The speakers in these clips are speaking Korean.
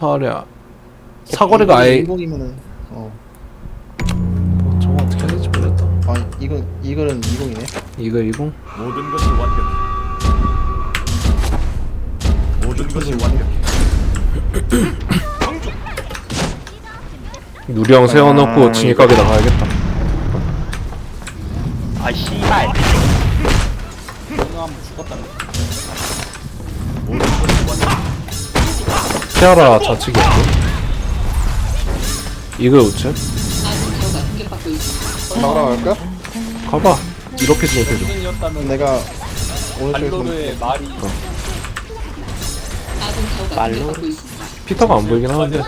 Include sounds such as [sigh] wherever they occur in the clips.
사거리야 사거리가 아예 인공이면은 어. 저거 어떻게 해야 될지 모르겠다 아 이건 이거는 인공이네. 이거 이거 모든 것이 완벽해. 모든 것이 완벽해. 누리형 세워놓고 음, 진입각에다 가야겠다 아 씨발 모든 것이 완벽해. 티아라 좌측이었고. 이거 우측? 나가라 갈까? 가봐. 이렇게 진입해줘 그럼 내가 오른쪽에서 말로? 피터가 안 보이긴 하는데.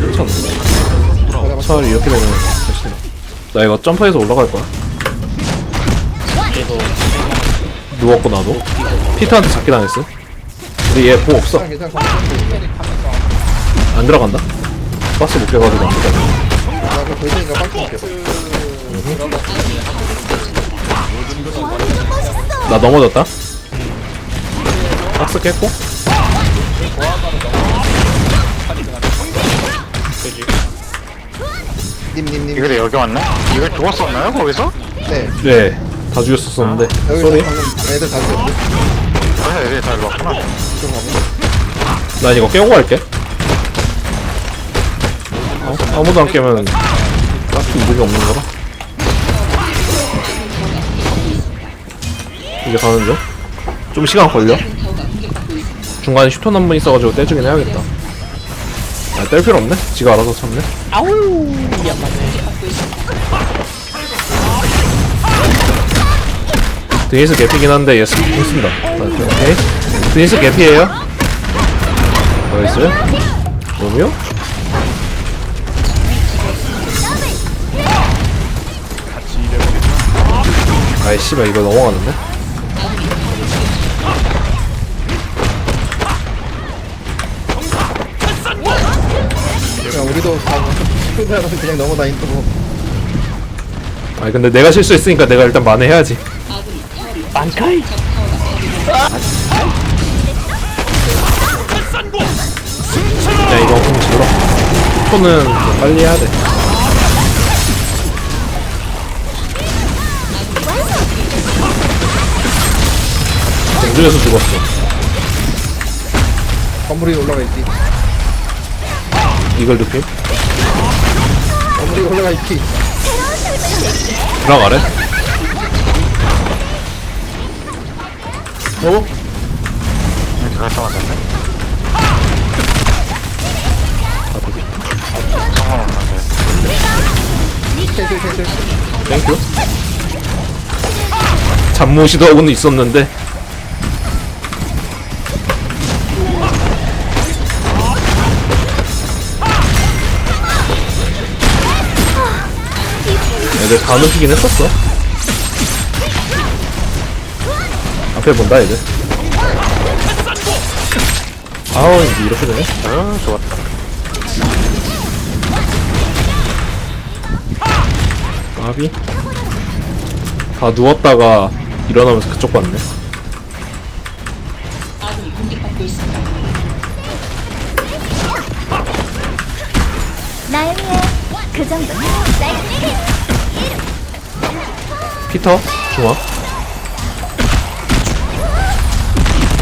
괜찮아 차라리 이렇게 되면 훨씬 나 이거 점프해서 올라갈 거야 누웠고 나도 피터한테 잡기 당했어 근데 얘 보 없어 괜찮아. 안 들어간다 박스 못 깨가지고 안 들어간다 나그 돌리니까 빨리 먹겠어. 나 넘어졌다 박스 깼고 님님님. 이거 여기 왔네? 이거 죽었었나요 거기서? 네. 네 다 죽였었었는데 여기서 쏘리 방금 애들 다 죽였고. 아 애들이 다 일로 왔구나. 난 이거 깨고 갈게 어? 아무도 안 깨면 딱히 이득이 없는 거라 이제 가는 중? 좀 시간 걸려 중간에 슈톤 한번 있어가지고 떼주긴 해야겠다 아, 뗄 필요 없네? 지가 알아서 참네 드니스 개피긴 한데 쓴다 아, 오케이 드니스 개피에요 나이스 로미오? 아이 씨발 이거 넘어가는데? 그냥 우리도 다 스크다라서 그냥 넘어다니고. 아니 근데 내가 실수했으니까 내가 일단 만회해야지 만카이 야 이거 좀 들어 슈톤은 좀 빨리 해야 돼 댕중에서 죽었어 건물이 올라가 있지. 이걸 느낌? 건물이 올라가 있지. 들어가래? 어? 들어갔다 맞았네 상관없는데 셀셀셀셀. 땡큐 잠무 시도 하고는 있었는데 애들 다 눕히긴 했었어 앞에 본다 애들. 아우 이제 이렇게 되네? 아 좋았다 아비. 다 누웠다가 일어나면서 그쪽 봤네. 날 위해 그 정도는 쌀. 피터? 중앙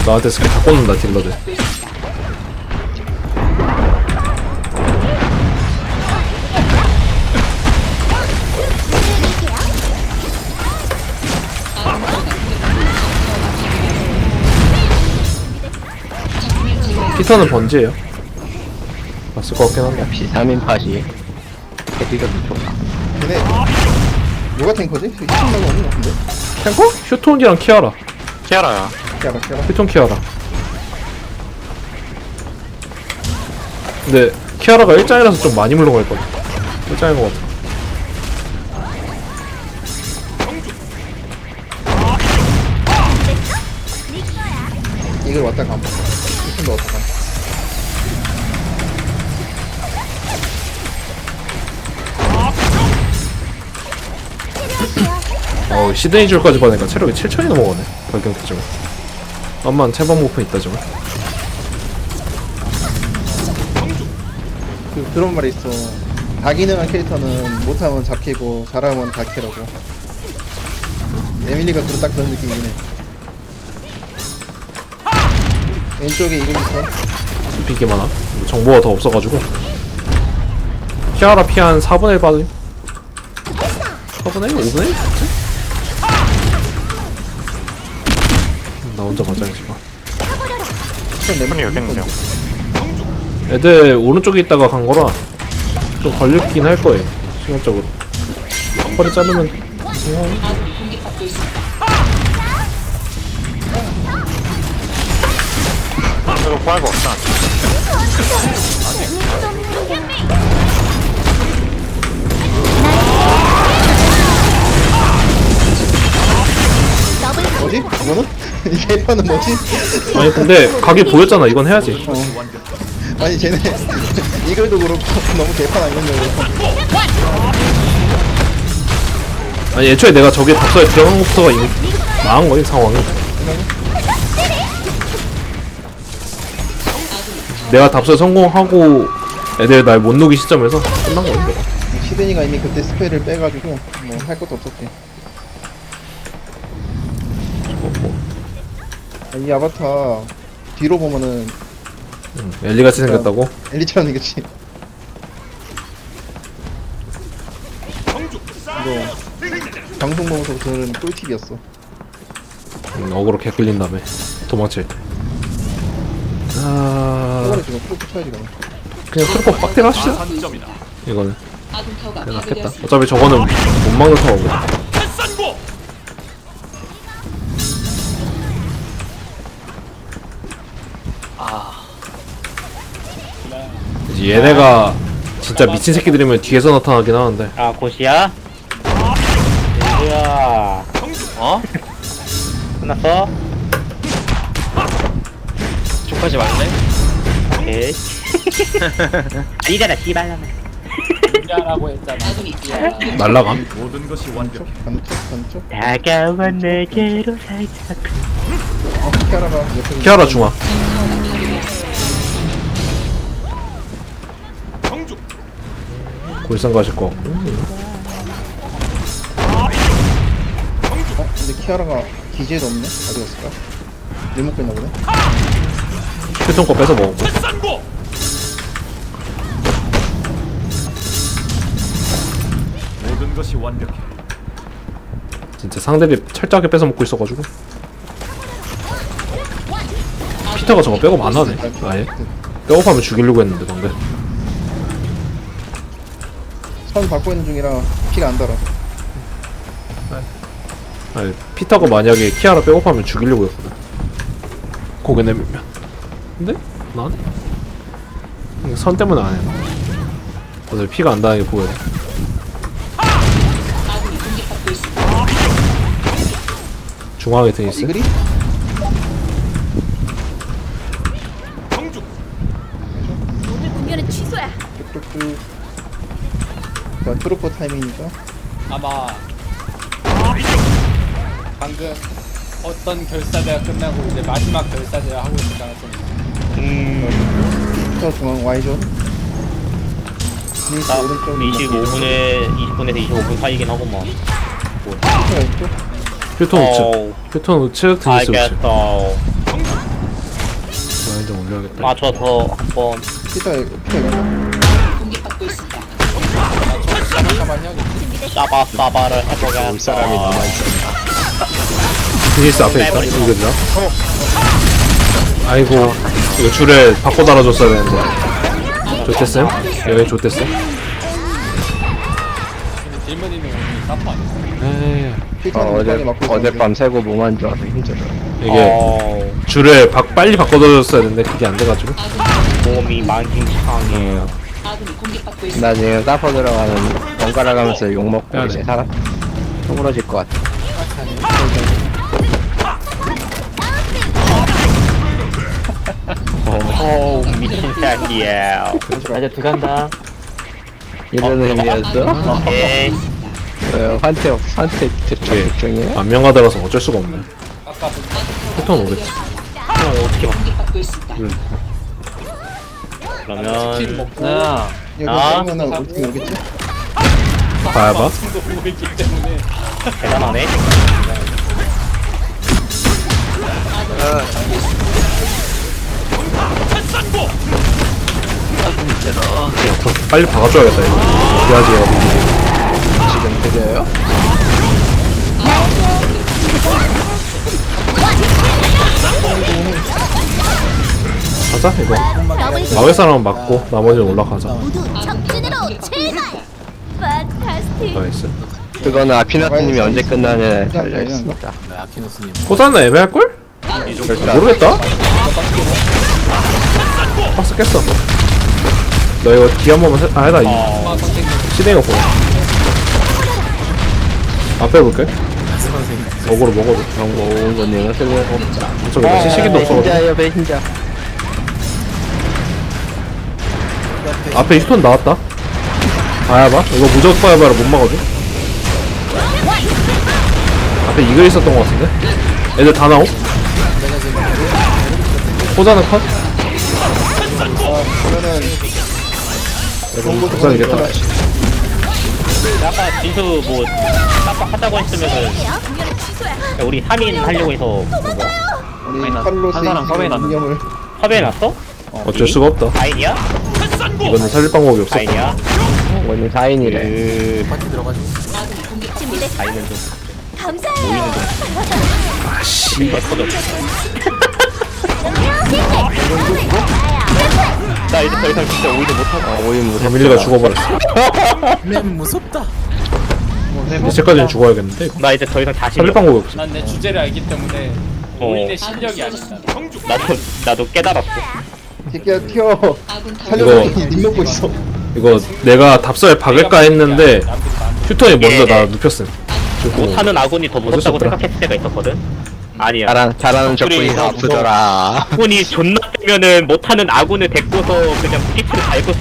나한테 스킬 다 꽂는다 딜러들. 피터는 번지예요. 맞을 것 같긴 한데. 비타민 팟이 헤비가 좋아. 얘네 누가 탱커지? 히팅 나고 없는 것 같은데. 탱커? 휴톤이랑 키아라. 키아라야 키아라 키아라. 휴톤 키아라 근데 키아라가 1장이라서 좀 많이 물러갈거든 1장인 것 같아 이걸 왔다 감. 히팅도 왔다 감. 어우 시드니 줄까지 받으니까 체력이 7천이 넘어가네 발경 터지면 엄만 체방 목표 있다 저거 그, 그런 말이 있어. 다기능한 캐릭터는 못하면 잡캐고 잘하면 다캐라고. 에밀리가 그런 딱 그런 느낌이네 왼쪽에 이글 있어? 비게 많아. 뭐 정보가 더 없어가지고. 피아라 피한 4분의 1 받음. 4분의 1? 5분의 1? 혼자 맞아야지 마 손이 여기 있네요. 애들 오른쪽에 있다가 간 거라 좀 걸리긴 할 거예요 시간적으로 허리 자르면 이거 구할 거 없다. 뭐지? 이거는? [laughs] 이 캐릭터는 뭐지? [laughs] 아니 근데 각이 보였잖아. 이건 해야지. 어. 아니 쟤네 [laughs] 이글도 그렇고 너무 개판 아니었냐고 아니 애초에 내가 저기 답서에 들어간 것부터가 이미 망한 거임 상황이. 내가 답서에 성공하고 애들 날 못 녹이 시점에서 끝난 내가. 시드니가 이미 그때 스펠을 빼가지고 뭐 할 것도 없었대 아, 이 아바타 뒤로 보면은 응, 엘리같이 생겼다고? 엘리처럼 생겼지. 이거 방송 보면서 들은 꿀팁이었어. 응, 어그로 개 끌린 다음에 도망칠. 때 아... 지금 프로포 쳐야지 그럼 그냥 트루퍼 빡대를 합시다. 한점이다. 이거는 그냥 낫겠다. 어차피 저거는 못 막는 타워고 이제 얘네가 진짜 미친 새끼들이면 뒤에서 나타나긴 하는데 아 고시야? 뭐야? 어? [laughs] 끝났어? 쪽하지 말래? 오케이. [laughs] 아니잖아 씨발라마. 날라감 모든 것이 완벽해. 반쪽 반쪽 다가와 내게로 살짝. 어 키아라가 옆에 키아라 중앙 골상 가실 거 같고 어? 근데 키아라가 기지에도 없네? 어디 갔을까? 일 먹고 있나 보네? 휴통 거 뺏어 먹었고 모든 것이 완벽해. 진짜 상대를 철저하게 뺏어 먹고 있어가지고 피터가 저거 백업 안 하네 아예 백업하면 죽이려고 했는데 방금 선 밟고 있는 중이라 피가 안 달아 아니 피터가 만약에 키아라 백업하면 죽이려고 했거든 고개 내밀면 근데 난? 선 때문에 안 해. 다들 피가 안 닿는 게 보여 중앙에 등 있어 이글이? 오늘 공연은 취소야. 쭉쭉 쭉자 트루퍼 타이밍이니까 아마 방금 어떤 결사대가 끝나고 이제 마지막 결사대가 하고 있을 가능성이 있어. 음. 저 중앙 Y존 오른쪽 25분에 20분에서 25분 사이긴 있죠? 휴통 우측 어우, 우측 등 있어 우측 알겠어. 라인 좀 올려야겠다 맞춰서 한번. 피가 있죠? 잠깐만 해야겠지. 싸바 싸바를 해보겠어. 비니스 앞에 있다 이거죠 아이고 이거 줄에 바꿔 달아줬어야 되는데 좋댔어요? 여기 좋댔어? 근데 딜만 있는 건 사파 아니야? 에이 피타는 어제, 어젯밤 새고 몸안 좋아서 힘들어. 이게 어, 줄에 바, 빨리 바꿔 달아줬어야 되는데 그게 안 돼가지고 몸이 만킹창이에요. 나 지금 사퍼 들어가는 번갈아 가면서 욕 먹고 해야 이제 돼. 사람 쪼그러질 것 같아. 어우 미친 새끼야. 이제 들어간다. 이런 의미였어? 오케이. 어, 환태 없 환태 예. 중이에요? 안면가다라서 어쩔 수가 없네 아까 그 패턴 오겠지 그러면 스킬 먹고 이거 아. 때리면은 우리 팀 오겠지? 봐봐 방송도 보고 있기 때문에 대단하네. 빨리 박아줘야겠다 이거 얘가 이기지. 지금 들려요? 가자 이거 마을 사람 맞고 나머지는 올라가자 모두 적진으로 출발. 판타스틱. 나이스 그거는 아피나스님이 언제 끝나냐 달려 있습니다. 호사는 애매할걸? 모르겠다 박스 깼어 너 이거 뒤한 번만 세... 아 선생님 시댕이 없고 앞에 볼게 어그로 먹어도 오은거님은 쓸려고. 저기 나 시시기도 없어가지고 배신자예요 배신자. 앞에 휴톤 나왔다. 봐야봐. 이거 무적 봐야봐를 못 막아줘 앞에 이글 있었던 것 같은데? 애들 다 나오 호자는 컷? 그러면은 이겼다. 아까 진수 뭐 깜빡 하자고 했으면은. 야, 우리 3인 하려고 해서 뭐 우리 칼로스의 운명을. 섭외해놨어? 어쩔 수가 없다. 다인이야? 이거는 살릴 방법이 없어 다인이야? 오늘 4인이래. 그 준비됐어. 다인은 좀 감사해요. 씨발 터져. 나 이제 더 이상 진짜 오히려 못하고 아, 오인 무섭다. 에밀리가 죽어버렸어 이제까지는 죽어야겠는데 이거 나 이제 더 이상 자신이 살릴. 방법이 없어 난 내 주제를 알기 때문에 어. 본인의 실력이 아니다 나도 나도 깨달았어. 새끼야 튀어 님 먹고 있어 이거 내가 답사에 박을까 했는데 휴턴이 먼저 예. 나 눕혔음 그리고 못하는 아군이 더 무섭다고. 생각했을 때가 있었거든. 아니야. 잘하는 잘하는 적군이 더 무서워. 아프더라. 아군이 존나 뜨면은 못하는 아군을 데리고서 그냥 무기를 달고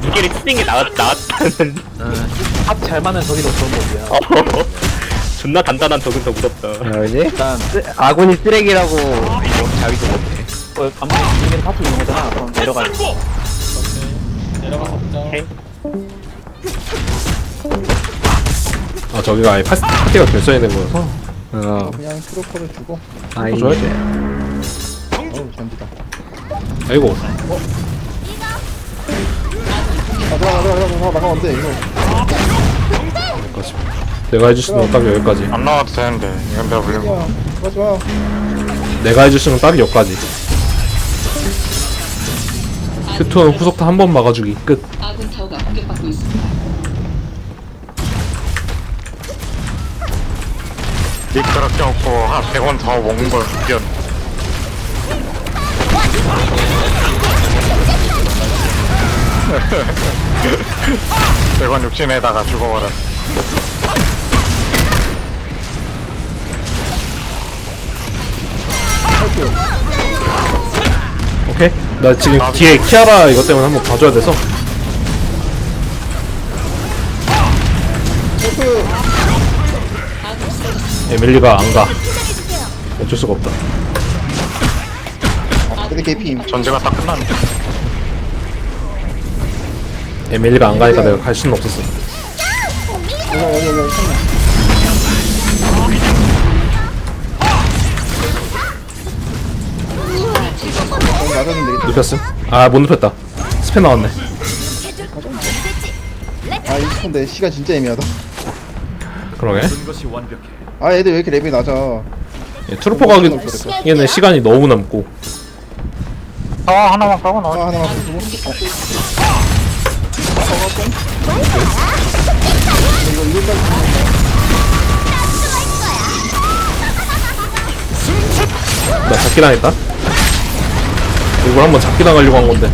무기를 치는 게 나았, 나았다는 합잘 맞는 저기도 그런 법이야 어, 존나 단단한 적은 더 무섭다 뭐지? 쓰- 아군이 쓰레기라고 뭐 자기도 못해. 내려가서 보자 오케이. 아 저기가 아예 파스, 파티가 결성이 된 거여서? 어, 그냥 트로퍼를 주고. 또 줘야 돼 어우 전기다. 아이고. 아 나가 나가 나가 나가. 나가 안돼 이거. 여기까지 내가 해줄 수 있는 건 딱 여기까지. 안 나와도 되는데. 이건 내가 거야 하지마. 내가 해줄 수 있는 건 딱 여기까지 휴톤 후속타 한 번 막아주기. 끝. 아군 타워가 공격받고 있습니다. 닉 그렇게 없고 한 100원 더 먹는 걸 뛰었 백원 [laughs] 육진에다가 죽어버렸어 오케이 나 지금 뒤에 키아라 이것 때문에 한번 봐줘야 돼서 에밀리가 안 가 어쩔 수가 없다 근데 전제가 딱 끝났네 에밀리가 안 가니까 내가 갈 수는 없었어 여기 여기 여기 맞았는데 눕혔음? 아 못 눕혔다. 스페 나왔네. 아 이거 근데 시간 진짜 애매하다. 그러게. 것이 완벽해. 아 애들 왜 이렇게 레벨이 낮아? 예, 트루퍼 가기에는 시간이 너무 남고. 아 하나만 까고 나와 아 하나만 이거 이거까지 나 잡기 당했다 이걸 한번 잡기 당하려고 한 건데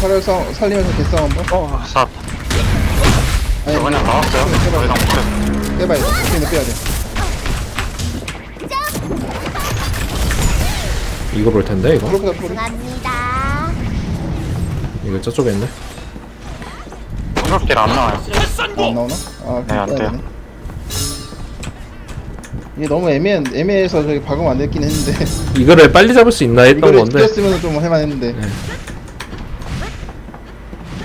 살려서 살리면서 개싸움 한번 어 사. 아니 그냥 나왔어요 더 이상 못해 빼봐야 돼 스피드 빼야 돼 이거 볼 텐데 이거 프로보다 프로 갑니다. 이거 저쪽에 있네 공격길 안 나와요. 어, 안 나오나? 아 네, 안 돼요. 되네. 이게 너무 애매한 애매해서 저기 박음 안 됐긴 했는데 [laughs] 이거를 빨리 잡을 수 있나 했던 이거를 건데 튀겼으면 좀 할만했는데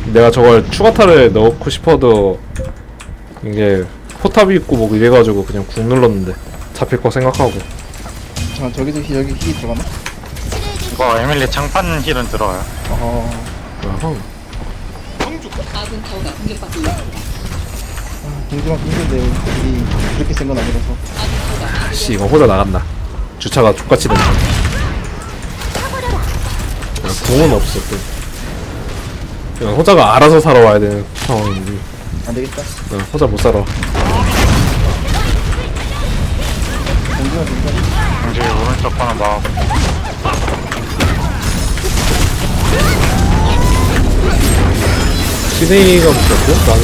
내가 저걸 추가타를 넣고 싶어도 이게 포탑이 있고 뭐 이래가지고 그냥 궁 눌렀는데 잡힐 거 생각하고 잠깐 저기서 히, 여기 히 들어가나? 이거 에밀리 장판 힐은 들어요. 어 어허. 아군 타워가 공격받고 있습니다. 궁금한 궁금한데 우리 그렇게 센 건 아니라서. 씨 이거 호자 나간다. 주차가 족같이 된다 야, 궁은 없어 또. 이건 호자가 알아서 사러 와야 되는 상황인데. 안 되겠다. 어, 호자 못 사러 궁금한 궁금한 공지 오른쪽 거는 막 시네이가 붙었고 나는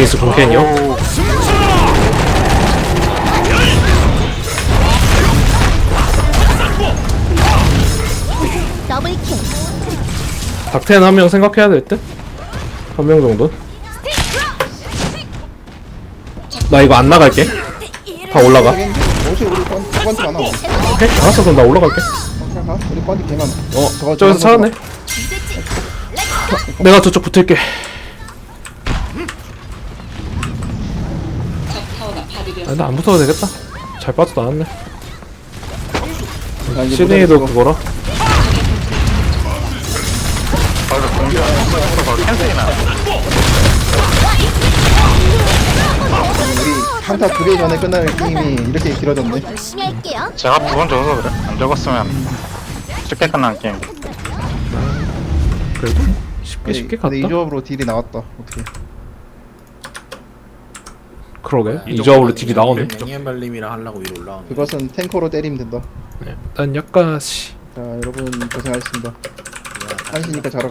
디니스 공캔이요? 더블 킬. 닥텐 한 명 생각해야 될 듯? 한 명 정도? 나 이거 안 나갈게. 다 올라가. 우리 많아 어, 오케이 알았어. 그럼 나 올라갈게. 그냥 가 우리 관티 개 많아 어 저거 저기서 찾았네 내가 저쪽 붙을게 적 타워가 아, 파괴되었습니다. 나안 붙어도 되겠다 잘 빠져나왔네 나 이제 시네이도. 그거라. 우리 한타 두개 전에 끝날 게임이 이렇게 길어졌네 열심히 할게요. 제가 두번 줘서 그래. 안 적었으면 쉽게 끝난 게임. 그래도 쉽게 쉽게 갔다 근데 이 조합으로 딜이 나왔다 어떻게 그러게. 이 조합으로 딜이 나오네. 앵엠발림이랑 하려고 위로 올라오는 그것은 탱커로 때리면 된다. 네, 난 약간 씨. 자 여러분 고생하셨습니다. 한시니까 잘하고